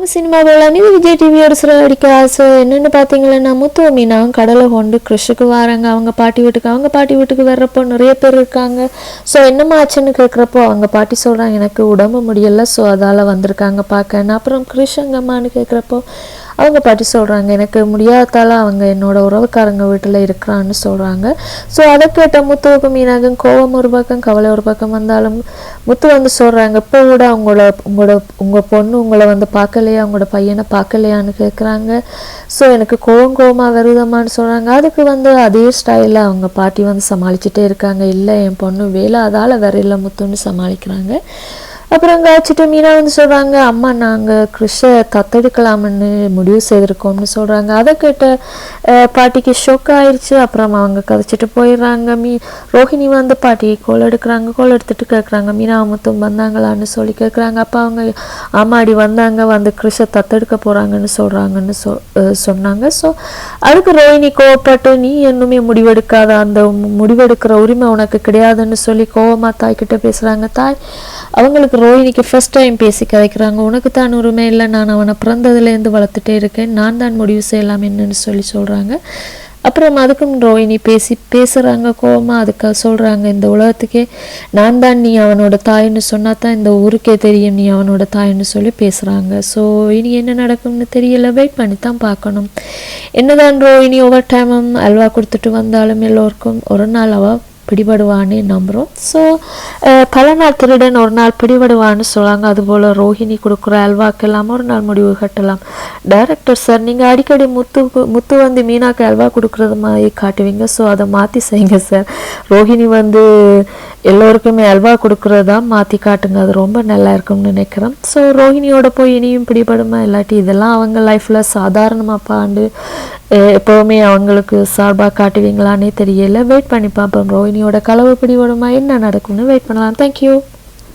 வாங்க சினிமா போகலாம் இது விஜய் டிவியோட சில அடிக்க ஆசை என்னென்னு பார்த்தீங்கன்னா முத்து மீனாவும் கடலை கொண்டு கிறிஷுக்கு வராங்க. அவங்க பாட்டி வீட்டுக்கு அவங்க பாட்டி வீட்டுக்கு வர்றப்போ நிறைய பேர் இருக்காங்க. ஸோ என்னம்மா ஆச்சுன்னு கேட்குறப்போ அவங்க பாட்டி சொல்கிறாங்க எனக்கு உடம்பு முடியலை ஸோ அதால் வந்திருக்காங்க பார்க்க. அப்புறம் கிருஷங்கம்மான்னு கேட்குறப்போ அவங்க பாட்டி சொல்கிறாங்க எனக்கு முடியாததால் அவங்க என்னோட உறவுக்காரங்க வீட்டில் இருக்கிறான்னு சொல்கிறாங்க ஸோ அதை கேட்ட முத்துவுக்கு மீனாகும் கோவம் ஒரு பக்கம் கவலை ஒரு பக்கம் வந்தாலும் முத்து வந்து சொல்கிறாங்க இப்போ கூட அவங்களோட உங்களோட உங்கள் பொண்ணு உங்களை வந்து பார்க்கலையா? உங்களோட பையனை பார்க்கலையான்னு கேட்குறாங்க ஸோ எனக்கு கோவம் கோவமாக வருதமான்னு சொல்கிறாங்க அதுக்கு வந்து அதே ஸ்டைலில் அவங்க பாட்டி வந்து சமாளிச்சுட்டே இருக்காங்க. இல்லை என் பொண்ணு வேலை அதால் வேற இல்லை முத்துன்னு சமாளிக்கிறாங்க. அப்புறம் அங்கே வச்சுட்டு மீனா வந்து சொல்கிறாங்க அம்மா நாங்கள் கிறிஷை தத்தெடுக்கலாம்னு முடிவு செய்திருக்கோம்னு சொல்கிறாங்க அதை கேட்ட பாட்டிக்கு ஷோக் ஆயிடுச்சு அப்புறம் அவங்க கதைச்சிட்டு போயிடுறாங்க. மீ ரோஹிணி வந்து பாட்டி கோல் எடுக்கிறாங்க கோல் எடுத்துட்டு கேட்குறாங்க மீனா முத்தும் வந்தாங்களான்னு சொல்லி கேட்குறாங்க அப்போ அவங்க ஆமாடி வந்தாங்க வந்து கிறிஷை தத்தெடுக்க போகிறாங்கன்னு சொல்கிறாங்கன்னு சொ சொன்னாங்க. ஸோ அதுக்கு ரோஹிணி கோவப்பட்டு நீ இன்னுமே முடிவெடுக்காத அந்த முடிவெடுக்கிற உரிமை உனக்கு கிடையாதுன்னு சொல்லி கோவமாக தாய்கிட்ட பேசுகிறாங்க தாய் அவங்களுக்கு ரோஹினிக்கு ஃபர்ஸ்ட் டைம் பேசி கதைக்கிறாங்க உனக்கு தான் உரிமை இல்லை. நான் அவனை பிறந்ததுலேருந்து வளர்த்துட்டே இருக்கேன். நான் தான் முடிவு செய்யலாம் என்னன்னு சொல்லி சொல்கிறாங்க அப்புறம் அதுக்கும் ரோஹிணி பேசி பேசுகிறாங்க கோபமாக அதுக்கு சொல்கிறாங்க இந்த உலகத்துக்கே நான் தான் நீ அவனோட தாயின்னு சொன்னா தான் இந்த ஊருக்கே தெரியும். நீ அவனோட தாயின்னு சொல்லி பேசுகிறாங்க ஸோ இனி என்ன நடக்கும்னு தெரியல. வெயிட் பண்ணி தான் பார்க்கணும். என்னதான் ரோஹிணி ஒவ்வொரு டைமும் அல்வா கொடுத்துட்டு வந்தாலும் எல்லோருக்கும் ஒரு நாள் அவள் பிடிபடுவான்னு நம்புகிறோம் ஸோ பல நாள் திருடன் ஒரு நாள் பிடிபடுவான்னு சொல்லுவாங்க. அதுபோல் ரோஹிணி கொடுக்குற அல்வாக்கெல்லாம் ஒரு நாள் முடிவு கட்டலாம். டைரக்டர் சார் நீங்கள் அடிக்கடி முத்து முத்து வந்து மீனாக்கு அல்வா கொடுக்குறது மாதிரி காட்டுவீங்க. ஸோ அதை மாற்றி செய்யுங்க சார் ரோஹிணி வந்து எல்லோருக்குமே அல்வா கொடுக்குறதா மாற்றி காட்டுங்க. அது ரொம்ப நல்லா இருக்கும்னு நினைக்கிறேன். ஸோ ரோஹிணியோட போய் இனியும் பிடிபடுமா? இல்லாட்டி இதெல்லாம் அவங்க லைஃப்பில் சாதாரணமாக பாண்டு எப்போவுமே அவங்களுக்கு சார்பாக காட்டுவீங்களான்னே தெரியல. வெயிட் பண்ணி பார்ப்போம். மணியோட கலவை பிடி வருமா என்ன நடக்கும்னு வெயிட் பண்ணலாம். தேங்க்யூ